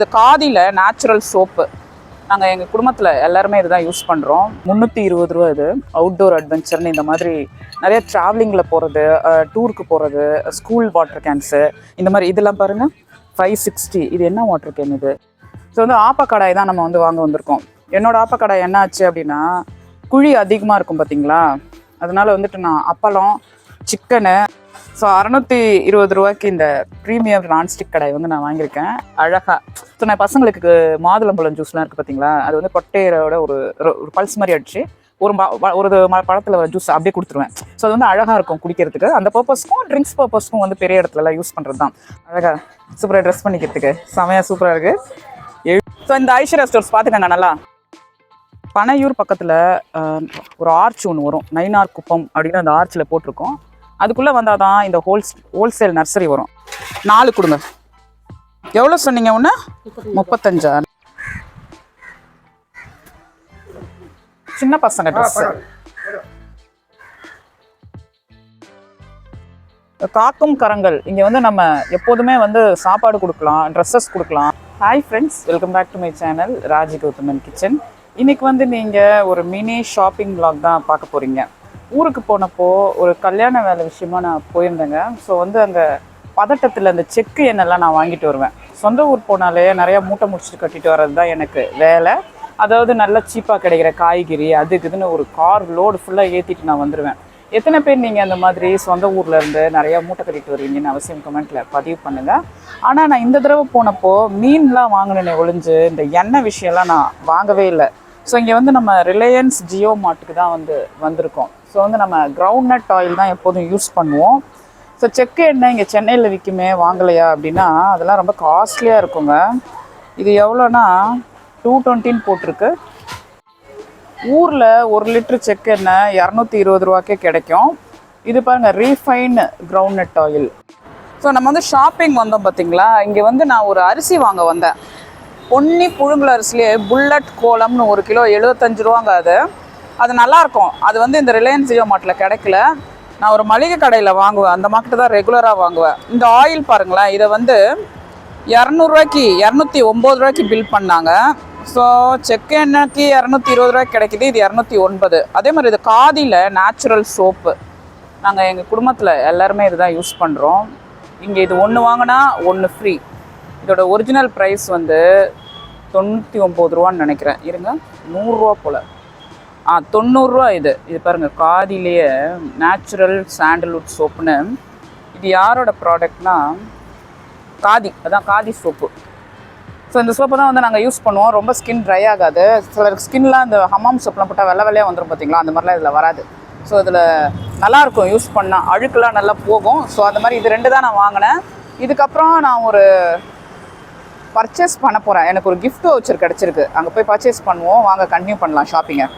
இந்த காதியில் natural soap நாங்கள் எங்கள் குடும்பத்தில் எல்லாருமே இதுதான் யூஸ் பண்ணுறோம் முந்நூற்றி இருபது ரூபா இது. அவுட்டோர் அட்வென்ச்சர்னு இந்த மாதிரி நிறைய ட்ராவலிங்கில் போகிறது டூருக்கு போகிறது ஸ்கூல் வாட்டர் கேன்ஸு இந்த மாதிரி இதெல்லாம் பாருங்கள் ஃபைவ் சிக்ஸ்டி இது என்ன வாட்டர் கேன் இது? ஸோ வந்து ஆப்பக்கடாய் தான் நம்ம வந்து வாங்க வந்திருக்கோம். என்னோட கடாய் என்ன ஆச்சு அப்படின்னா குழி அதிகமாக இருக்கும் பார்த்தீங்களா அதனால் வந்துட்டு நான் அப்பளம் சிக்கனு ஸோ அறநூற்றி இருபது ரூபாய்க்கு இந்த ப்ரீமியம் நான்ஸ்டிக் கடை வந்து நான் வாங்கியிருக்கேன். அழகாக ஸோ நான் பசங்களுக்கு மாதுளம்பழம் ஜூஸ்லாம் இருக்குது பார்த்தீங்களா அது வந்து கொட்டையரோட ஒரு ஒரு- பல்ஸ் மாதிரி அடிச்சு ஒரு ஒரு ம- பழத்தில் ஜூஸ் அப்படியே கொடுத்துருவேன். ஸோ அது வந்து அழகாக இருக்கும் குடிக்கிறதுக்கு. அந்த பர்பஸ்க்கும் ட்ரிங்க்ஸ் பர்பஸ்க்கும் வந்து பெரிய இடத்துலலாம் யூஸ் பண்ணுறது தான். அழகாக சூப்பராக ட்ரெஸ் பண்ணிக்கிறதுக்கு. செமையாக சூப்பராக இருக்குது ஸோ இந்த ஐஸ்வர்யா ஸ்டோர்ஸ் பார்த்துக்கங்க நல்லா. பனையூர் பக்கத்தில் ஒரு ஆர்ச் ஒன்று வரும். நைனார் குப்பம் அப்படின்னு அந்த ஆர்ச்சில் போட்டிருக்கோம். அதுக்குள்ளே வந்தால் தான் இந்த ஹோல்ஸ் ஹோல்சேல் நர்சரி வரும். நாலு கொடுங்க. எவ்வளோ சொன்னீங்க ஒன்று முப்பத்தஞ்சா? சின்ன பசங்க ட்ரெஸ்ஸு காக்கும் கரங்கள் இங்கே வந்து நம்ம எப்போதுமே வந்து சாப்பாடு கொடுக்கலாம் ட்ரெஸ்ஸஸ் கொடுக்கலாம். Hi friends welcome back to my channel Raji Gauthaman kitchen இன்னைக்கு வந்து நீங்கள் ஒரு மினி ஷாப்பிங் vlog தான் பார்க்க போகிறீங்க ஊருக்கு போனப்போ ஒரு கல்யாண வேலை விஷயமா நான் போயிருந்தேங்க. ஸோ வந்து அங்கே பதட்டத்தில் அந்த செக்கு எண்ணெல்லாம் நான் வாங்கிட்டு வருவேன். சொந்த ஊர் போனாலே நிறையா மூட்டை முடிச்சுட்டு கட்டிட்டு வர்றது தான் எனக்கு வேலை. அதாவது நல்ல சீப்பாக கிடைக்கிற காய்கறி அதுக்கு இதுன்னு ஒரு கார் லோடு ஃபுல்லாக ஏற்றிட்டு நான் வந்துடுவேன் எத்தனை பேர் நீங்கள் அந்த மாதிரி சொந்த ஊரில் இருந்து நிறையா மூட்டை கட்டிட்டு வருவீங்கன்னு அவசியம் கமெண்ட்டில் பதிவு பண்ணுங்கள் ஆனால் நான் இந்த தடவை போனப்போ மீன்லாம் வாங்கினேனே ஒளிஞ்சு இந்த எண்ணெய் விஷயம்லாம் நான் வாங்கவே இல்லை. ஸோ இங்கே வந்து நம்ம ரிலையன்ஸ் ஜியோ மார்ட்டுக்கு தான் வந்து வந்திருக்கோம். ஸோ வந்து நம்ம கிரவுண்ட் நட் ஆயில் தான் எப்போதும் யூஸ் பண்ணுவோம். ஸோ செக்கு எண்ணெய் இங்கே சென்னையில் விற்குமே வாங்கலையா அப்படின்னா அதெல்லாம் ரொம்ப காஸ்ட்லியாக இருக்குங்க. இது எவ்வளோனா டூ டுவெண்ட்டின்னு போட்டிருக்கு. ஊரில் ஒரு லிட்ரு செக் எண்ணெய் இரநூத்தி இருபது ரூபாக்கே கிடைக்கும். இது பாருங்க ரீஃபைன் கிரவுண்ட்நட் ஆயில் ஸோ நம்ம வந்து ஷாப்பிங் வந்தோம் பார்த்தீங்களா இங்கே வந்து நான் ஒரு அரிசி வாங்க வந்தேன். பொன்னி புழுங்கல் அரிசிலே புல்லட் கோலம்னு ஒரு கிலோ எழுபத்தஞ்சு ரூபாங்க அது. அது நல்லாயிருக்கும். அது வந்து இந்த ரிலையன்ஸ் ஜியோ மார்ட்டில் கிடைக்கல. நான் ஒரு மளிகை கடையில் வாங்குவேன். அந்த மார்க்கெட்டு தான் ரெகுலராக வாங்குவேன். இந்த ஆயில் பாருங்களேன். இதை வந்து இரநூறுவாய்க்கு இரநூத்தி ஒம்பது ரூபாய்க்கு பில் பண்ணாங்க. ஸோ செக் எண்ணெய்க்கு இரநூத்தி இருபது ரூபாய்க்கு கிடைக்குது. இது இரநூத்தி ஒன்பது. அதே மாதிரி இது காதியில் நேச்சுரல் சோப்பு நாங்கள் எங்கள் குடும்பத்தில் எல்லாருமே இதுதான் யூஸ் பண்ணுறோம் இங்கே இது ஒன்று வாங்கினா ஒன்று ஃப்ரீ இதோட ஒரிஜினல் ப்ரைஸ் வந்து தொண்ணூற்றி ஒம்பது ரூபான்னு நினைக்கிறேன். இருங்க நூறுரூவா போல். ஆ தொண்ணூறுரூவா இது. இது பாருங்கள் காதிலேயே நேச்சுரல் சாண்டல்வுட் சோப்புன்னு இது யாரோட ப்ராடக்ட்னா காதி அதான் காதி சோப்பு ஸோ இந்த சோப்பு தான் வந்து நாங்கள் யூஸ் பண்ணுவோம். ரொம்ப ஸ்கின் ட்ரை ஆகாது. சிலருக்கு ஸ்கின்லாம் இந்த ஹமாம் சோப்லாம் போட்டால் வெள்ளை வெள்ளையாக வந்துடும் பார்த்தீங்களா அந்த மாதிரிலாம் இதில் வராது. ஸோ இதில் நல்லாயிருக்கும் யூஸ் பண்ணால் அழுக்கெல்லாம் நல்லா போகும். ஸோ அந்த மாதிரி இது ரெண்டு தான் நான் வாங்கினேன். இதுக்கப்புறம் நான் ஒரு பர்ச்சேஸ் பண்ண போகிறேன் எனக்கு ஒரு கிஃப்ட் வச்சர் கிடச்சிருக்கு. அங்கே போய் பர்ச்சேஸ் பண்ணுவோம். வாங்க கண்டினியூ பண்ணலாம் ஷாப்பிங்கை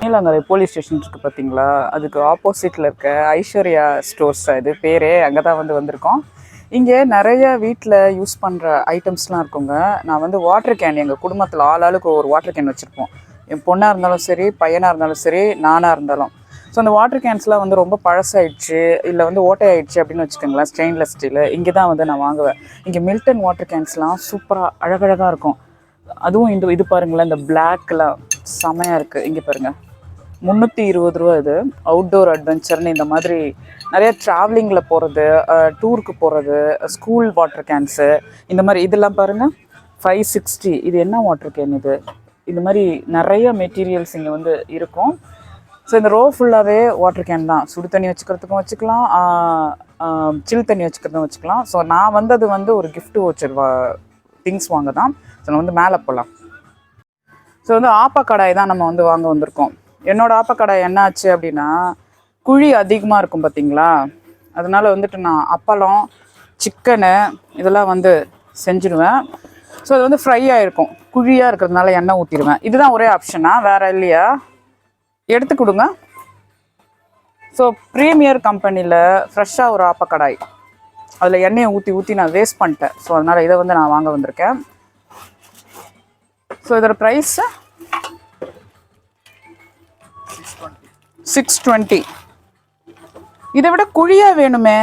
நீலங்கரை போலீஸ் ஸ்டேஷன் இருக்குது பார்த்தீங்களா அதுக்கு ஆப்போசிட்டில் இருக்க ஐஸ்வர்யா ஸ்டோர்ஸ் இது பேரே அங்கே தான் வந்து வந்திருக்கோம். இங்கே நிறைய வீட்டில் யூஸ் பண்ணுற ஐட்டம்ஸ்லாம் இருக்குங்க. நான் வந்து வாட்டர் கேன் எங்கள் குடும்பத்தில் ஆள் ஆளுக்கு ஒரு வாட்டர் கேன் வச்சுருப்போம். என் பொண்ணாக இருந்தாலும் சரி பையனாக இருந்தாலும் சரி நானாக இருந்தாலும். ஸோ அந்த வாட்டர் கேன்ஸ்லாம் வந்து ரொம்ப பழசாயிடுச்சு இல்லை வந்து ஓட்டை ஆயிடுச்சு அப்படின்னு வச்சுக்கோங்களேன் ஸ்டெயின்லெஸ் ஸ்டீல் இங்கே தான் வந்து நான் வாங்குவேன். இங்கே மில்டன் வாட்டர் கேன்ஸ்லாம் சூப்பராக அழகழகாக இருக்கும். அதுவும் இந்த இது பாருங்களேன் இந்த பிளாக்லாம் செமையாக இருக்குது இங்கே பாருங்கள் முந்நூற்றி இருபது ரூபா இது. அவுட்டோர் அட்வென்ச்சர்னு இந்த மாதிரி நிறைய ட்ராவலிங்கில் போகிறது டூருக்கு போகிறது ஸ்கூல் வாட்டர் கேன்ஸு இந்த மாதிரி இதெல்லாம் பாருங்கள் ஃபைவ் சிக்ஸ்டி இது என்ன வாட்டர் கேன் இது? இந்த மாதிரி நிறைய மெட்டீரியல்ஸ் இங்கே வந்து இருக்கும். ஸோ இந்த ரோ ஃபுல்லாகவே வாட்டர் கேன் தான். சுடு தண்ணி வச்சுக்கிறதுக்கும் வச்சுக்கலாம் சில் தண்ணி வச்சுக்கிறதுக்கும் வச்சுக்கலாம். ஸோ நான் வந்தது வந்து ஒரு கிஃப்ட் வச்சர் வா திங்ஸ் வாங்க தான் ஸோ நான் வந்து மேலே போகலாம் ஸோ வந்து ஆப்பா கடாய் தான் நம்ம வந்து வாங்க வந்திருக்கோம். என்னோட ஆப்பக்கடாய் என்ன ஆச்சு அப்படின்னா குழி அதிகமாக இருக்கும் பார்த்தீங்களா அதனால் வந்துட்டு நான் அப்பளம் சிக்கனு இதெல்லாம் வந்து செஞ்சுடுவேன் ஸோ அது வந்து ஃப்ரை ஆகிருக்கும் குழியாக இருக்கிறதுனால எண்ணெய் ஊற்றிடுவேன் இதுதான் ஒரே ஆப்ஷனா வேறு இல்லையா? எடுத்து கொடுங்க. ஸோ ப்ரீமியர் கம்பெனியில் ஃப்ரெஷ்ஷாக ஒரு ஆப்பக்கடாய். அதில் எண்ணெயை ஊற்றி ஊற்றி நான் வேஸ்ட் பண்ணிட்டேன். ஸோ அதனால் இதை வந்து நான் வாங்க வந்திருக்கேன். ஸோ இதோட ப்ரைஸு சிக்ஸ் டுவெண்ட்டி இதை விட குழியாக வேணுமே?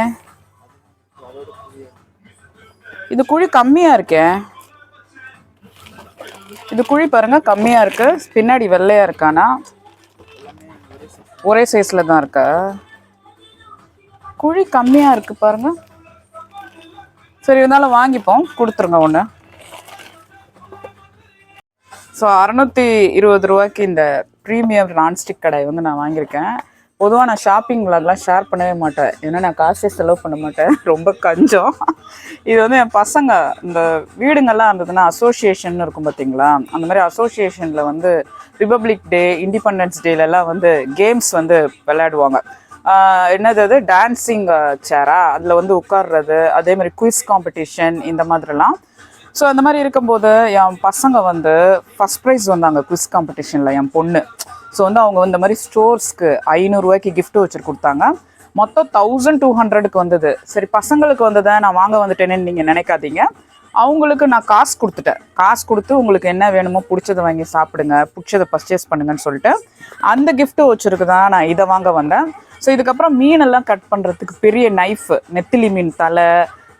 இது குழி கம்மியாக இருக்கே. இது குழி பாருங்க கம்மியா இருக்கு. பின்னாடி வெள்ளையா இருக்கானா? ஒரே சைஸ்ல தான் இருக்கா? குழி கம்மியா இருக்கு பாருங்க. சரி இருந்தாலும் வாங்கிப்போம். கொடுத்துருங்க ஒன்று ஸோ அறநூற்றி இருபது ரூபாய்க்கு இந்த ப்ரீமியம் நான்ஸ்டிக் கடை வந்து நான் வாங்கியிருக்கேன். பொதுவாக நான் ஷாப்பிங் விளாக்லாம் ஷேர் பண்ணவே மாட்டேன். ஏன்னா நான் காசே செலவு பண்ண மாட்டேன். ரொம்ப கஞ்சம். இது வந்து என் பசங்க இந்த வீடுங்கள்லாம் இருந்ததுன்னா அசோசியேஷன் இருக்கும் பார்த்தீங்களா அந்த மாதிரி அசோசியேஷனில் வந்து ரிபப்ளிக் டே இண்டிபெண்டன்ஸ் டேலெல்லாம் வந்து கேம்ஸ் வந்து விளையாடுவாங்க. என்னது அது? டான்ஸிங் சேரா அதில் வந்து உட்கார்றது அதே மாதிரி குயிஸ் காம்படிஷன் இந்த மாதிரிலாம். ஸோ அந்த மாதிரி இருக்கும்போது என் பசங்க வந்து ஃபஸ்ட் ப்ரைஸ் வந்தாங்க குவிஸ் காம்படிஷனில் என் பொண்ணு. ஸோ வந்து அவங்க இந்த மாதிரி ஸ்டோர்ஸ்க்கு ஐநூறுரூவாய்க்கு கிஃப்ட் வச்சு கொடுத்தாங்க. மொத்தம் தௌசண்ட் டூ ஹண்ட்ரடுக்கு வந்தது. சரி பசங்களுக்கு வந்ததை நான் வாங்க வந்துட்டேனேன்னு நீங்கள் நினைக்காதீங்க. அவங்களுக்கு நான் காசு கொடுத்துட்டேன். காசு கொடுத்து உங்களுக்கு என்ன வேணுமோ பிடிச்சதை வாங்கி சாப்பிடுங்க பிடிச்சதை பர்ச்சேஸ் பண்ணுங்கன்னு சொல்லிட்டு அந்த கிஃப்ட்டு வச்சுருக்கு தான் நான் இதை வாங்க வந்தேன். ஸோ இதுக்கப்புறம் மீனெல்லாம் கட் பண்ணுறதுக்கு பெரிய நைஃப் நெத்திலி மீன் தலை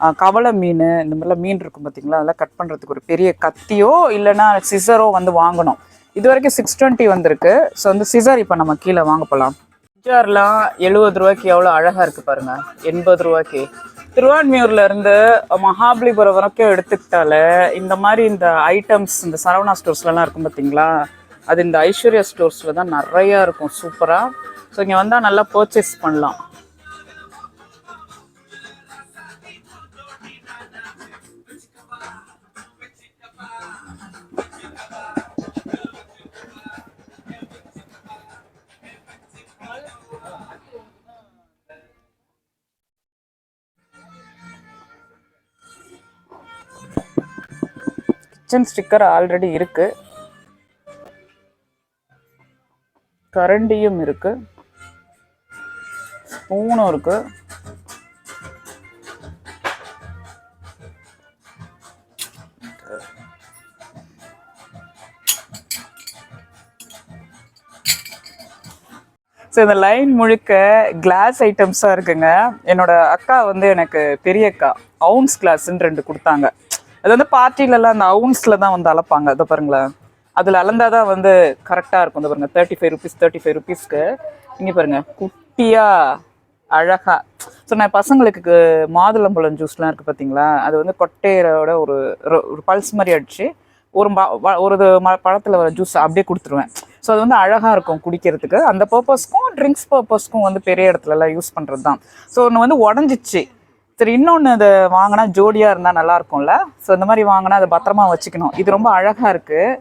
கவலை கவளை மீன் இந்த மாதிரிலாம் மீன் இருக்கும் பார்த்தீங்களா அதெல்லாம் கட் பண்ணுறதுக்கு ஒரு பெரிய கத்தியோ இல்லைன்னா சிசரோ வந்து வாங்கணும். இது வரைக்கும் சிக்ஸ் டுவெண்ட்டி வந்திருக்கு. ஸோ வந்து சிசர் இப்போ நம்ம கீழே வாங்க போகலாம் சிஜார்லாம் எழுபது ரூபாய்க்கு எவ்வளோ அழகாக இருக்குது பாருங்கள் எண்பது ரூபாய்க்கு. திருவான்மியூர்ல இருந்து மகாபலிபுரம் வரைக்கும் எடுத்துக்கிட்டாலே இந்த மாதிரி இந்த ஐட்டம்ஸ் இந்த சரவணா ஸ்டோர்ஸ்லலாம் இருக்கும் பார்த்தீங்களா அது இந்த ஐஸ்வர்யா ஸ்டோர்ஸில் தான் நிறையா இருக்கும். சூப்பராக ஸோ இங்கே வந்தால் நல்லா பர்ச்சேஸ் பண்ணலாம். கிச்சன் ஸ்டிக்கர் ஆல்ரெடி இருக்கு. கரண்டியும் இருக்கு. ஸ்பூனும் இருக்கு. ஸோ இந்த லைன் முழுக்க கிளாஸ் ஐட்டம்ஸாக இருக்குங்க. என்னோட அக்கா வந்து எனக்கு பெரிய அக்கா அவுன்ஸ் கிளாஸ்ன்னு ரெண்டு கொடுத்தாங்க. அது வந்து பார்ட்டிலலாம் அந்த அவுன்ஸில் தான் வந்து அளப்பாங்க. அதை பாருங்களேன். அதில் அளந்தால் தான் வந்து கரெக்டாக இருக்கும். இந்த பாருங்கள் thirty five rupees thirty five ருபீஸ்க்கு இங்கே பாருங்கள் குட்டியாக அழகாக ஸோ நான் பசங்களுக்கு மாதுளம்பழம் ஜூஸ்லாம் இருக்குது பார்த்தீங்களா அது வந்து கொட்டையோட ஒரு ஒரு- ஒரு பல்ஸ் மாதிரி அடித்து ஒரு ம- ஒரு இது ம பழத்தில் வர ஜூஸ் அப்படியே கொடுத்துருவேன். ஸோ அது வந்து அழகாக இருக்கும் குடிக்கிறதுக்கு. அந்த பர்பஸ்க்கும் ட்ரிங்க்ஸ் பர்பஸ்க்கும் வந்து பெரிய இடத்துலலாம் யூஸ் பண்ணுறது தான் ஸோ ஒன்று வந்து உடஞ்சிச்சு. சரி இன்னொன்று அதை வாங்கினா ஜோடியாக இருந்தால் நல்லா இருக்கும்ல ஸோ இந்த மாதிரி வாங்கினா அதை பத்திரமா வச்சுக்கணும். இது ரொம்ப அழகாக இருக்குது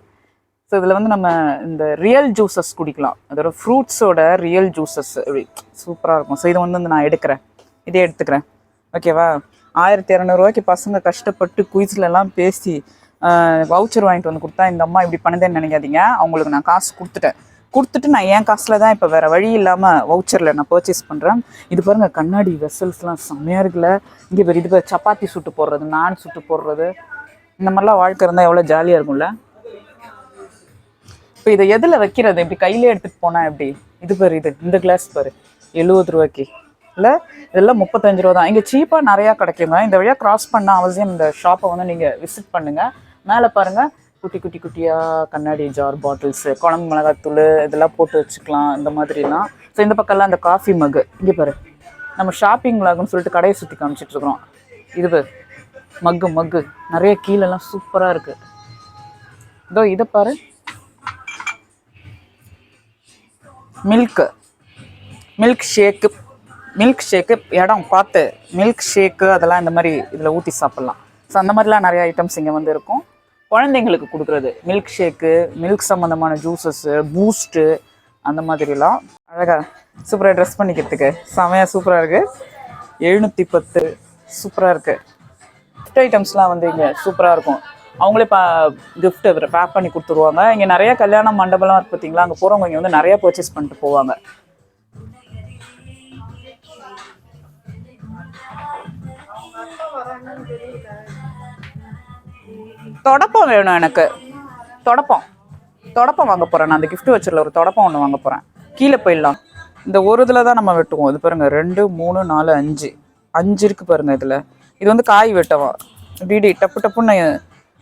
ஸோ இதில் வந்து நம்ம இந்த ரியல் ஜூஸஸ் குடிக்கலாம். அதோட ஃப்ரூட்ஸோட ரியல் ஜூஸஸ் சூப்பராக இருக்கும். ஸோ இது வந்து நான் எடுக்கிறேன். இதே எடுத்துக்கிறேன். ஓகேவா ஆயிரத்தி இரநூறுவாய்க்கு பசங்க கஷ்டப்பட்டு குயிஸ்லலாம் பேசி வவுச்சர் வாங்கிட்டு வந்து கொடுத்தா இந்த அம்மா இப்படி பண்ணுதேன்னு நினைக்காதீங்க. அவங்களுக்கு நான் காசு கொடுத்துட்டேன். கொடுத்துட்டு நான் என் காசில் தான் இப்போ வேறு வழி இல்லாமல் வவுச்சரில் நான் பர்ச்சேஸ் பண்ணுறேன் இது பாருங்கள் கண்ணாடி வெசல்ஸ்லாம் செம்மையாக இருக்குல்ல. இங்கே பேர் இது பேர் சப்பாத்தி சுட்டு போடுறது நான் சுட்டு போடுறது. இந்த மாதிரிலாம் வாழ்க்கை இருந்தால் எவ்வளோ ஜாலியாக இருக்கும்ல. இப்போ இதை எதில் வைக்கிறது? இப்படி கையிலே எடுத்துகிட்டு போனால் எப்படி? இது பாரு இது இந்த கிளாஸ் பாரு. எழுபது ரூபாய்க்கு. இல்லை இதெல்லாம் முப்பத்தஞ்சு ரூபா தான். இங்கே சீப்பாக நிறையா கிடைக்குங்க. இந்த வழியாக கிராஸ் பண்ண அவசியம் இந்த ஷாப்பை வந்து நீங்கள் விசிட் பண்ணுங்கள் மேலே பாருங்கள் குட்டி குட்டி குட்டியாக கண்ணாடி ஜார் பாட்டில்ஸு குழம்பு மிளகாத்தூள் இதெல்லாம் போட்டு வச்சுக்கலாம் இந்த மாதிரிலாம். ஸோ இந்த பக்கம்லாம் அந்த காஃபி மகு இங்கே பாரு. நம்ம ஷாப்பிங் விலாகுன்னு சொல்லிட்டு கடையை சுற்றி காமிச்சிட்ருக்குறோம் இது பாரு. மக்கு மக்கு நிறைய கீழெல்லாம் சூப்பராக இருக்குது இதோ இதை பாரு. Milk milk shake milkshake இடம் பார்த்து. மில்க் ஷேக்கு அதெல்லாம் இந்த மாதிரி இதில் ஊற்றி சாப்பிட்லாம். ஸோ அந்த மாதிரிலாம் நிறைய ஐட்டம்ஸ் இங்கே வந்து இருக்கும். குழந்தைங்களுக்கு கொடுக்குறது. மில்க் ஷேக்கு மில்க் சம்மந்தமான ஜூஸஸ்ஸு பூஸ்ட்டு அந்த மாதிரிலாம். அழகாக சூப்பராக ட்ரெஸ் பண்ணிக்கிறதுக்கு. செமையாக சூப்பராக இருக்குது எழுநூற்றி பத்து சூப்பராக இருக்குது கிஃப்ட் ஐட்டம்ஸ்லாம் வந்து இங்கே சூப்பராக இருக்கும். அவங்களே பா கிஃப்ட் பேக் பண்ணி கொடுத்துருவாங்க. இங்கே நிறைய கல்யாண மண்டபம்லாம் இருக்கு பார்த்தீங்களா அங்கே போகிறவங்க இங்கே வந்து நிறையா பர்ச்சேஸ் பண்ணிட்டு போவாங்க. தொடப்பம் வேணும் எனக்கு. தொடப்பம். தொடப்பம் வாங்க போகிறேன் நான். அந்த கிஃப்ட் வச்சரில் ஒரு தொடப்பம் ஒன்று வாங்க போகிறேன் கீழே போயிடலாம். இந்த ஒரு இதில் தான் நம்ம வெட்டுவோம். இது பாருங்கள் ரெண்டு மூணு நாலு அஞ்சு. அஞ்சு இருக்குது பாருங்கள் இதில். இது வந்து காய் வெட்டவா? டிடி டப்பு டப்புன்னு.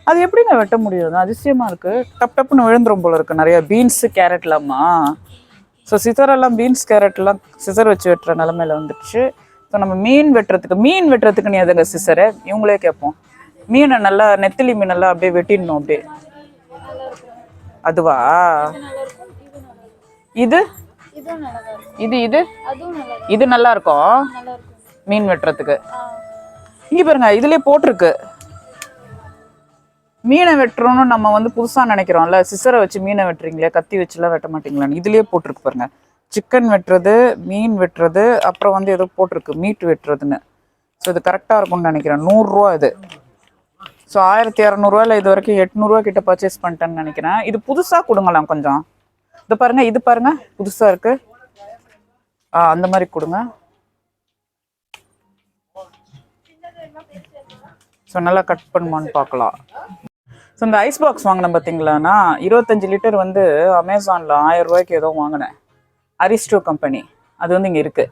அது எப்படி நான் வெட்ட முடியாது? அதிசயமாக இருக்குது டப் டப்புன்னு விழுந்துரும் போல இருக்குது நிறையா பீன்ஸு கேரட்லாமா ஸோ சிசரெல்லாம் பீன்ஸ் கேரட்லாம் சிசர் வச்சு வெட்டுற நிலமையில வந்துடுச்சு. ஸோ நம்ம மீன் வெட்டுறதுக்கு மீன் வெட்டுறதுக்கு நீ எதுங்க சிசரு இவங்களே கேட்போம். மீனை நல்லா நெத்திலி மீனெல்லாம் அப்படியே வெட்டிடணும் அப்படியே. அதுவா? இது? இது இது? இது நல்லா இருக்கும் மீன் வெட்டுறதுக்கு. ஆ இங்க பாருங்க இதுலயே போட்டிருக்கு. மீனை வெட்டுறோம்னு நம்ம வந்து புதுசா நினைக்கிறோம்ல சிசரை வச்சு மீனை வெட்டுறீங்களே கத்தி வச்சுலாம் வெட்ட மாட்டீங்களான்னு. இதுலயே போட்டிருக்கு பாருங்க. சிக்கன் வெட்டுறது மீன் வெட்டுறது அப்புறம் வந்து ஏதோ போட்டிருக்கு மீட் வெட்டுறதுன்னு. ஸோ இது கரெக்டாக இருக்கும்னு நினைக்கிறேன். நூறுரூவா இது. ஸோ ஆயிரத்தி இரநூறுவாயில் இது வரைக்கும் எட்நூறுவா கிட்ட பர்ச்சேஸ் பண்ணிட்டேன்னு நினைக்கிறேன். இது புதுசாக கொடுங்களாம் கொஞ்சம். இது பாருங்கள் இது பாருங்கள் புதுசாக இருக்குது ஆ அந்த மாதிரி கொடுங்க. ஸோ நல்லா கட் பண்ணுமான்னு பார்க்கலாம். ஸோ இந்த ஐஸ் பாக்ஸ் வாங்கினேன் பார்த்தீங்களாண்ணா இருபத்தஞ்சி லிட்டர் வந்து அமேசானில் ஆயிரம் ரூபாய்க்கு ஏதோ வாங்கினேன். அரிஸ்டோ கம்பெனி அது வந்து இங்கே இருக்குது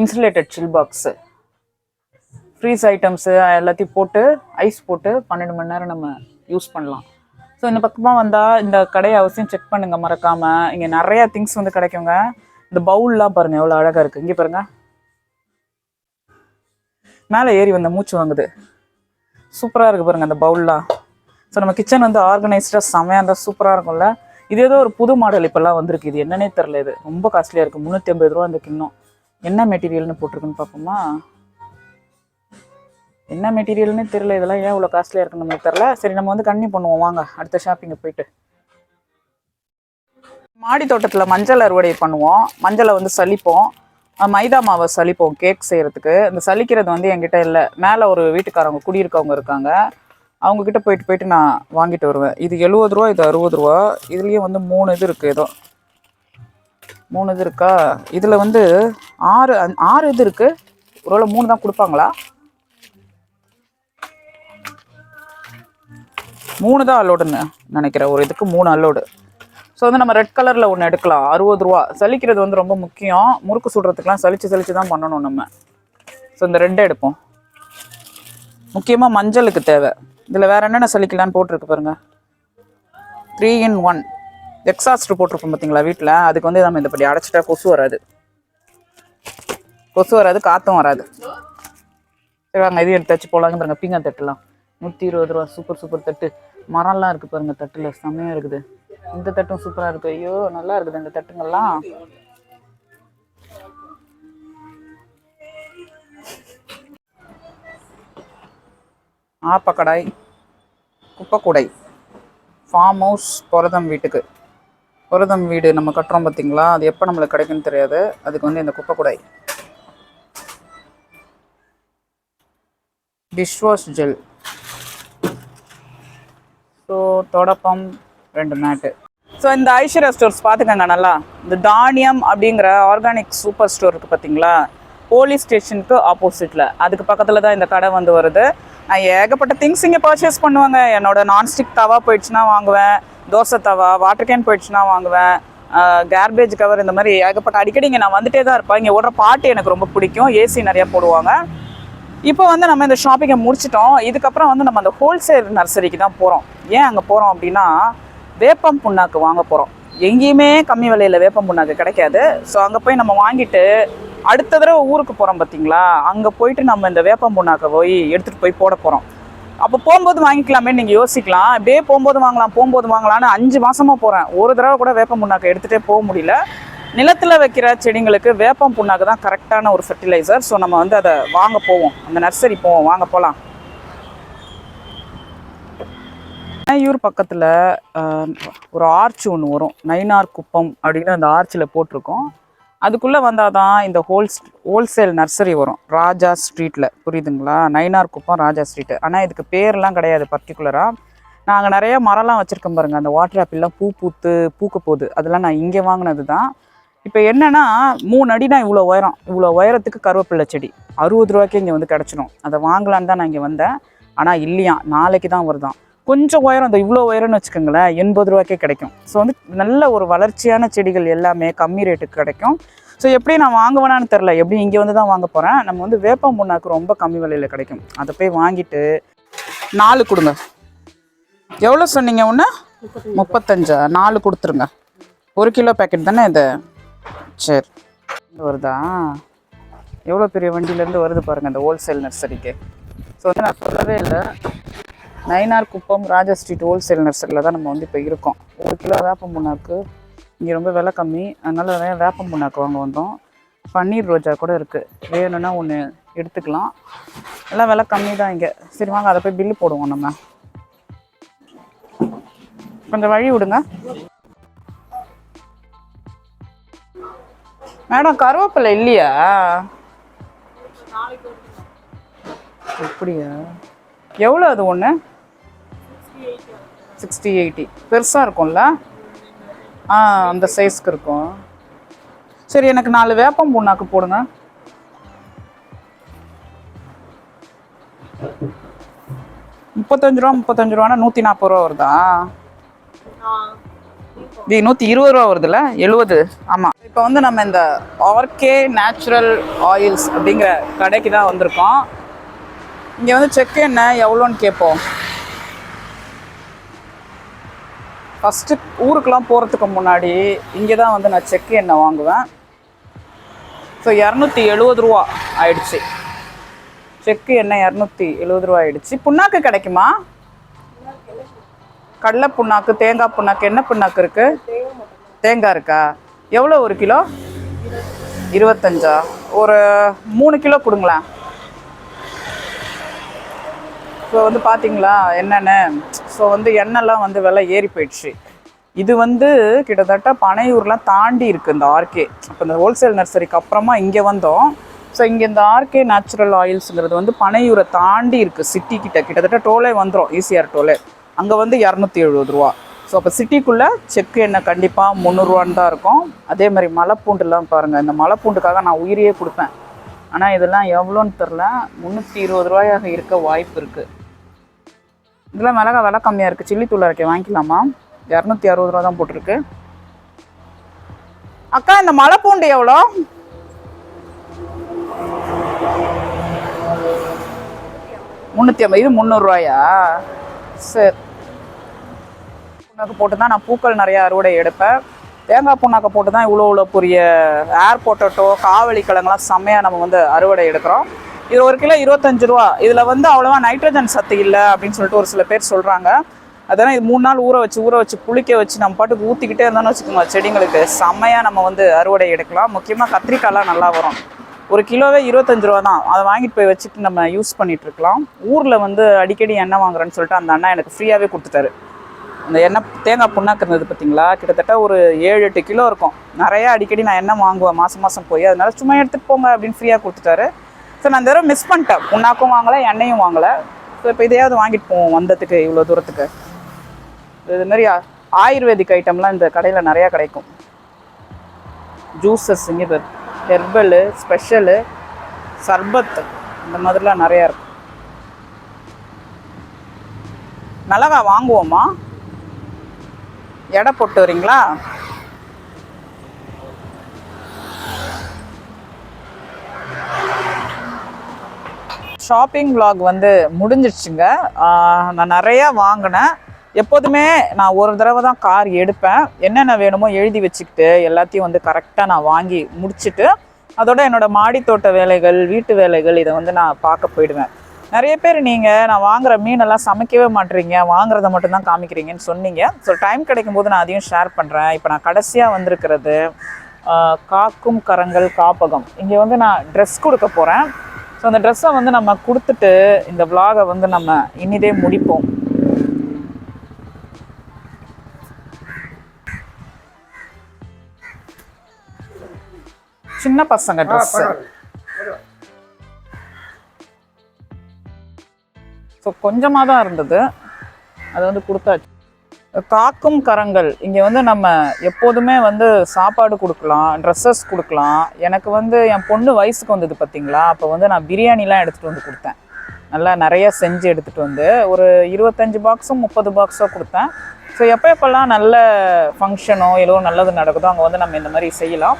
insulated chill box freeze items எல்லாத்தையும் போட்டு ஐஸ் போட்டு பன்னெண்டு மணி நேரம் நம்ம யூஸ் பண்ணலாம். ஸோ இந்த பக்கமாக வந்தால் இந்த கடையை அவசியம் செக் பண்ணுங்கள் மறக்காமல் இங்கே நிறையா திங்ஸ் வந்து கிடைக்குங்க. இந்த பவுல்லாம் பாருங்கள் எவ்வளோ அழகாக இருக்குது இங்கே பாருங்கள் மேலே ஏறி வந்த மூச்சு வாங்குது. சூப்பராக இருக்குது பாருங்கள் அந்த பவுல்லாம். ஸோ நம்ம கிச்சன் வந்து ஆர்கனைஸ்டாக செமையாக இருந்தால் சூப்பராக இருக்கும்ல. இது ஏதோ ஒரு புது மாடல் இப்போல்லாம் வந்திருக்கு. இது என்னன்னே தெரில இது. ரொம்ப காஸ்ட்லியாக இருக்குது முந்நூற்றி ஐம்பது ரூபா அந்த கிண்ணம். என்ன மெட்டீரியல்னு போட்டிருக்குன்னு பார்ப்போமா? என்ன மெட்டீரியல்னு தெரியல இதெல்லாம் ஏன் இவ்வளோ காஸ்ட்லியாக இருக்குன்னு நம்மளுக்கு தெரில சரி நம்ம வந்து கண்ணி பண்ணுவோம். வாங்க அடுத்த ஷாப்பிங்கை போயிட்டு. மாடி தோட்டத்தில் மஞ்சள் அறுவடை பண்ணுவோம். மஞ்சளை வந்து சலிப்போம் மைதா மாவை சலிப்போம் கேக் செய்கிறதுக்கு இந்த சலிக்கிறது வந்து என்கிட்ட இல்லை. மேலே ஒரு வீட்டுக்காரவங்க குடியிருக்கவங்க இருக்காங்க. அவங்க கிட்ட போயிட்டு போயிட்டு நான் வாங்கிட்டு வருவேன். இது எழுபது ரூபா இது அறுபது ரூபா. இதுலேயும் வந்து மூணு இது இருக்குது ஏதோ. மூணு இது இருக்கா? இதில் வந்து ஆறு அந்- ஆறு இது இருக்குது ஒருவேளை மூணு தான் கொடுப்பாங்களா? மூணு தான் அலோடுன்னு நினைக்கிறேன். ஒரு இதுக்கு மூணு அலோடு ஸோ வந்து நம்ம ரெட் கலரில் ஒன்று எடுக்கலாம். அறுபது ரூபா. சலிக்கிறது வந்து ரொம்ப முக்கியம். முறுக்கு சுடுறதுக்கெலாம் சலிச்சு சலிச்சு தான் பண்ணணும் நம்ம. ஸோ இந்த ரெட்டை எடுப்போம். முக்கியமாக மஞ்சளுக்கு தேவை. இதில் வேறு என்னென்ன சலிக்கலான்னு போட்டிருக்கு பாருங்கள் த்ரீ இன் ஒன் எக்ஸாஸ்ட் போட்டிருப்போம் பார்த்தீங்களா வீட்டில் அதுக்கு வந்து நம்ம இந்த படி அடைச்சிட்டா கொசு வராது. கொசு வராது காற்றும் வராது. சரி வாங்க இதையும் எடுத்து வச்சு போகலாங்க பாருங்க. பீங்கா தட்டுலாம். நூற்றி இருபது ரூபா. சூப்பர் சூப்பர் தட்டு. மரம்லாம் இருக்குது பாருங்கள் தட்டில். செம்மையாக இருக்குது. இந்த தட்டும் சூப்பராக இருக்குது ஐயோ நல்லா இருக்குது இந்த தட்டுங்கள்லாம். ஆப்பக்கடாய் குப்பைக்கூடை ஃபார்ம் ஹவுஸ் புரதம் வீட்டுக்கு. புரதம் வீடு நம்ம கட்டுறோம் பார்த்தீங்களா அது எப்போ நம்மளுக்கு கிடைக்குன்னு தெரியாது. அதுக்கு வந்து இந்த குப்பைக்கூடை. டிஷ்வாஷ் ஜெல் தொடப்பம் ரெண்டு மேட்டு ஸோ இந்த ஐஸ்வர்யா ஸ்டோர்ஸ் பார்த்துக்கங்க நல்லா. இந்த தானியம் அப்படிங்கிற ஆர்கானிக் சூப்பர் ஸ்டோர் இருக்குது பார்த்தீங்களா? போலீஸ் ஸ்டேஷனுக்கு ஆப்போசிட்டில் அதுக்கு பக்கத்தில் தான் இந்த கடை வந்து வருது. நான் ஏகப்பட்ட திங்ஸ் இங்கே பர்ச்சேஸ் பண்ணுவாங்க. என்னோட நான்ஸ்டிக் தவா போயிடுச்சுன்னா வாங்குவேன். தோசை தவா வாட்டர் கேன் போயிடுச்சுன்னா வாங்குவேன். கேர்பேஜ் கவர் இந்த மாதிரி ஏகப்பட்ட அடிக்கடி இங்கே நான் வந்துட்டே தான் இருப்பேன். இங்கே ஓடுற பாட்டு எனக்கு ரொம்ப பிடிக்கும். ஏசி நிறையா போடுவாங்க. இப்போ வந்து நம்ம இந்த ஷாப்பிங்கை முடிச்சிட்டோம். இதுக்கப்புறம் வந்து நம்ம அந்த ஹோல்சேல் நர்சரிக்கு தான் போகிறோம் ஏன் அங்கே போகிறோம் அப்படின்னா வேப்பம் புண்ணாக்கு வாங்க போகிறோம் எங்கேயுமே கம்மி விலையில் வேப்பம் புண்ணாக்கு கிடைக்காது. ஸோ அங்கே போய் நம்ம வாங்கிட்டு அடுத்த தடவை ஊருக்கு போகிறோம் பார்த்தீங்களா அங்கே போயிட்டு நம்ம இந்த வேப்பம் புண்ணாக்கை போய் எடுத்துகிட்டு போய் போட போகிறோம் அப்போ போகும்போது வாங்கிக்கலாமே நீங்கள் யோசிக்கலாம். அப்படியே போகும்போது வாங்கலாம் போகும்போது வாங்கலாம்னு அஞ்சு மாதமாக போகிறேன் ஒரு தடவை கூட வேப்பம் புண்ணாக்கை எடுத்துகிட்டே போக முடியல. நிலத்தில் வைக்கிற செடிங்களுக்கு வேப்பம் புண்ணாக்கு தான் கரெக்டான ஒரு ஃபெர்டிலைசர் ஸோ நம்ம வந்து அதை வாங்க போவோம். அந்த நர்சரி போவோம். வாங்க போகலாம் நையூர் பக்கத்தில் ஒரு ஆர்ச் ஒன்று வரும். நைனார் குப்பம் அப்படின்னு அந்த ஆர்ச்சில் போட்டிருக்கோம். அதுக்குள்ளே வந்தால் தான் இந்த ஹோல்ஸ் ஹோல்சேல் நர்சரி வரும். ராஜா ஸ்ட்ரீட்டில் புரியுதுங்களா? நைனார் குப்பம் ராஜா ஸ்ட்ரீட்டு ஆனால் இதுக்கு பேர்லாம் கிடையாது பர்டிகுலராக நாங்கள் நிறைய மரம்லாம் வச்சுருக்கோம் பாருங்கள் அந்த வாட்டர் ஆப்பிள்லாம் பூ பூத்து பூக்க போகுது. அதெல்லாம் நான் இங்கே வாங்கினது தான். இப்போ என்னன்னா மூணு அடினா இவ்வளோ உயரம். இவ்வளோ உயரத்துக்கு கருவேப்பிள்ளை செடி. அறுபது ரூபாய்க்கு இங்கே வந்து கிடச்சிடும் அதை வாங்கலான்னு தான் நான் இங்கே வந்தேன். ஆனால் இல்லையா நாளைக்கு தான் வருதான். கொஞ்சம் உயரம் இந்த இவ்வளோ உயரம்னு வச்சுக்கோங்களேன் எண்பது ரூபாய்க்கே கிடைக்கும். ஸோ வந்து நல்ல ஒரு வளர்ச்சியான செடிகள் எல்லாமே கம்மி ரேட்டுக்கு கிடைக்கும். ஸோ எப்படி நான் வாங்குவேனான்னு தெரில எப்படி இங்கே வந்து தான் வாங்க போகிறேன் நம்ம வந்து வேப்பம் புண்ணாக்கு ரொம்ப கம்மி விலையில் கிடைக்கும். அதை போய் வாங்கிட்டு நாலு கொடுங்க. எவ்வளோ சொன்னீங்க ஒன்று முப்பத்தஞ்சா? நாலு கொடுத்துருங்க. ஒரு கிலோ பேக்கெட் தானே இது? சரி. வருதா? எவ்வளோ பெரிய வண்டியிலேருந்து வருது பாருங்கள் இந்த ஹோல்சேல் நர்சரிக்கு ஸோ வந்து நான் சொல்லவே இல்லை. நைனார் குப்பம் ராஜா ஸ்ட்ரீட் ஹோல்சேல் நர்சரியில் தான் நம்ம வந்து இப்போ இருக்கோம். ஒரு கிலோ வேப்பம் புண்ணாக்கு இங்கே ரொம்ப விலை கம்மி. அதனால் நிறைய வேப்பம் புண்ணாக்கு வாங்க வந்தோம். பன்னீர் ரோஜா கூட இருக்குது வேணும்னா ஒன்று எடுத்துக்கலாம். எல்லாம் விலை கம்மி தான் இங்கே. சரி வாங்க அதை போய் பில்லு போடுவோம் நம்ம. கொஞ்சம் வழி விடுங்க. மேடம் கருவேப்பிலை இல்லையா? அப்படியா எவ்வளோ அது ஒன்று சிக்ஸ்டி எயிட்டி பெருசாக இருக்கும்ல? ஆ அந்த சைஸ்க்கு இருக்கும். சரி எனக்கு நாலு வேப்பம் பூண்ணாக்கு போடுங்க. முப்பத்தஞ்சு ரூபா முப்பத்தஞ்சு ரூபானா நூற்றி நாற்பது ரூபா வருதா? இது நூற்றி இருபது ரூபா வருதுல்ல? எழுபது. ஆமாம் இப்போ வந்து நம்ம இந்த ஆர்கே நேச்சுரல் ஆயில்ஸ் அப்படிங்கிற கடைக்கு தான் வந்திருக்கோம். இங்கே வந்து செக் என்ன எவ்வளோன்னு கேட்போம். ஃபஸ்ட்டு ஊருக்கெலாம் போகிறதுக்கு முன்னாடி இங்கே தான் வந்து நான் செக் எண்ணெய் வாங்குவேன். ஸோ இரநூத்தி எழுபது ரூபா ஆயிடுச்சு. செக்கு எண்ணெய் இரநூத்தி எழுபது ரூபா ஆயிடுச்சு. புண்ணாக்கு கிடைக்குமா? கடலை புண்ணாக்கு தேங்காய் புண்ணாக்கு என்ன புண்ணாக்கு இருக்குது தேங்காய் இருக்கா? எவ்வளோ ஒரு கிலோ? இருபத்தஞ்சா? ஒரு மூணு கிலோ கொடுங்களேன். ஸோ வந்து பார்த்தீங்களா என்னென்ன? ஸோ வந்து எண்ணெய்லாம் வந்து விலை ஏறி போயிடுச்சு. இது வந்து கிட்டத்தட்ட பனையூர்லாம் தாண்டி இருக்குது இந்த ஆர்கே. இப்போ இந்த ஹோல்சேல் நர்சரிக்கு அப்புறமா இங்கே வந்தோம். ஸோ இங்கே இந்த ஆர்கே நேச்சுரல் ஆயில்ஸுங்கிறது வந்து பனையூரை தாண்டி இருக்குது சிட்டி கிட்ட. கிட்டத்தட்ட டோலே வந்துடும் ஈசிஆர் டோலே. அங்கே வந்து இரநூத்தி எழுபது ரூபா. ஸோ அப்போ சிட்டிக்குள்ளே செக்கு எண்ணெய் கண்டிப்பாக முந்நூறுவான்னு தான் இருக்கும். அதே மாதிரி மலைப்பூண்டுலாம் பாருங்கள் இந்த மலைப்பூண்டுக்காக நான் உயிரையே கொடுப்பேன். ஆனால் இதெல்லாம் எவ்வளோன்னு தெரில. முந்நூற்றி இருபது ரூபாயாக இருக்க வாய்ப்பு இருக்குது இதெல்லாம் மிளகா விலை கம்மியாக இருக்குது சில்லி தூள் அரைக்க வாங்கிக்கலாமா? இரநூத்தி அறுபது ரூபா தான் போட்டிருக்கு. அக்கா இந்த மலைப்பூண்டு எவ்வளோ? முந்நூற்றி ஐம்பது. இது முந்நூறுரூவாயா சரி புண்ணாக்கு போட்டு தான் நான் பூக்கள் நிறையா அறுவடை எடுப்பேன். தேங்காய் புண்ணாக்கை போட்டு தான் இவ்வளோ இவ்வளோ பெரிய ஏர் பொட்டேட்டோ காவலி கிழங்குலாம் செம்மையாக நம்ம வந்து அறுவடை எடுக்கிறோம். இது ஒரு கிலோ இருபத்தஞ்சு ரூபா. இதில் வந்து அவ்வளோவா நைட்ரஜன் சத்து இல்லை அப்படின்னு சொல்லிட்டு ஒரு சில பேர் சொல்கிறாங்க அதனால் இது மூணு நாள் ஊற வச்சு ஊற வச்சு புளிக்க வச்சு நம்ம பாட்டுக்கு ஊற்றிக்கிட்டே இருந்தோம்னு வச்சுக்கோங்க செடிங்களுக்கு செம்மையாக நம்ம வந்து அறுவடை எடுக்கலாம். முக்கியமாக கத்திரிக்காய்லாம் நல்லா வரும். ஒரு கிலோவே இருபத்தஞ்சு ரூபா தான். அதை வாங்கிட்டு போய் வச்சுட்டு நம்ம யூஸ் பண்ணிகிட்ருக்கலாம் ஊரில் வந்து அடிக்கடி எண்ணெய் வாங்குறேன்னு சொல்லிட்டு அந்த அண்ணா எனக்கு ஃப்ரீயாகவே கொடுத்துட்டாரு. அந்த எண்ணெய் தேங்காய் புண்ணாக்கு இருந்தது பார்த்தீங்களா? கிட்டத்தட்ட ஒரு ஏழு எட்டு கிலோ இருக்கும். நிறைய அடிக்கடி நான் எண்ணெய் வாங்குவேன் மாதம் மாதம் போய். அதனால சும்மா எடுத்துகிட்டு போங்க அப்படின்னு ஃப்ரீயாக கொடுத்துட்டாரு. ஸோ நான் இந்த தடவை மிஸ் பண்ணிட்டேன். புண்ணாக்கும் வாங்கலை எண்ணெயும் வாங்கலை. ஸோ இப்போ இதையாவது வாங்கிட்டு போவோம் வந்ததுக்கு இவ்வளோ தூரத்துக்கு. இதுமாரி ஆயுர்வேதிக் ஐட்டம்லாம் இந்த கடையில் நிறையா கிடைக்கும். ஜூஸஸ் இங்கே ஹெர்பலு ஸ்பெஷலு சர்பத்து இந்த மாதிரிலாம் நிறையா இருக்கும் மிளகா வாங்குவோமா? எடை போட்டு வரீங்களா? ஷாப்பிங் vlog வந்து முடிஞ்சிடுச்சுங்க நான் நிறையா வாங்கினேன். எப்போதுமே நான் ஒரு தடவை தான் கார் எடுப்பேன். என்னென்ன வேணுமோ எழுதி வச்சுக்கிட்டு எல்லாத்தையும் வந்து கரெக்டாக நான் வாங்கி முடிச்சுட்டு அதோட என்னோட மாடி தோட்ட வேலைகள் வீட்டு வேலைகள் இதை வந்து நான் பார்க்க போயிடுவேன். நிறைய பேர் நீங்கள் நான் வாங்குகிற மீனெல்லாம் சமைக்கவே மாட்டீங்க வாங்குறத மட்டும்தான் காமிக்கிறீங்கன்னு சொன்னீங்க. ஸோ டைம் கிடைக்கும் போது நான் அதையும் ஷேர் பண்ணுறேன் இப்போ நான் கடைசியாக வந்திருக்கிறது காக்கும் கரங்கள் காப்பகம். இங்கே வந்து நான் ட்ரெஸ் கொடுக்க போகிறேன் ஸோ அந்த ட்ரெஸ்ஸை வந்து நம்ம கொடுத்துட்டு இந்த விலாகை வந்து நம்ம இனிதே முடிப்போம். சின்ன பசங்க ட்ரெஸ்ஸு ஸோ கொஞ்சமாக தான் இருந்தது. அது வந்து கொடுத்தாச்சு. காக்கும் கரங்கள். இங்கே வந்து நம்ம எப்போதுமே வந்து சாப்பாடு கொடுக்கலாம் ட்ரெஸ்ஸஸ் கொடுக்கலாம். எனக்கு வந்து என் பொண்ணு வயசுக்கு வந்தது பார்த்தீங்களா அப்போ வந்து நான் பிரியாணிலாம் எடுத்துகிட்டு வந்து கொடுத்தேன். நல்லா நிறைய செஞ்சு எடுத்துகிட்டு வந்து ஒரு இருபத்தஞ்சி பாக்ஸும் முப்பது பாக்ஸோ கொடுத்தேன். ஸோ எப்போ எப்போல்லாம் நல்ல ஃபங்க்ஷனோ ஏதோ நல்லது நடக்குதோ அங்கே வந்து நம்ம இந்த மாதிரி செய்யலாம்.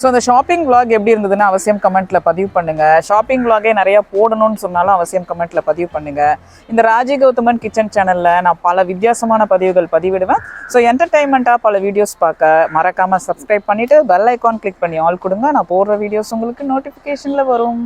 ஸோ அந்த ஷாப்பிங் விளாக் எப்படி இருந்ததுன்னு அவசியம் கமெண்ட்ல பதிவு பண்ணுங்க. ஷாப்பிங் விளாகே நிறையா நிறைய போடணும்னு சொன்னாலும் அவசியம் கமெண்ட்ல பதிவு பண்ணுங்க. இந்த ராஜி கௌதமன் கிச்சன் சேனல்ல நான் பல வித்தியாசமான பதிவுகள் பதிவிடுவேன். ஸோ என்டர்டைன்மெண்ட்டாக பல வீடியோஸ் பார்க்க மறக்காம சப்ஸ்கிரைப் பண்ணிட்டு பெல் ஐக்கான் கிளிக் பண்ணி ஆல் கொடுங்க. நான் போடுற வீடியோஸ் உங்களுக்கு நோட்டிஃபிகேஷன்ல வரும்.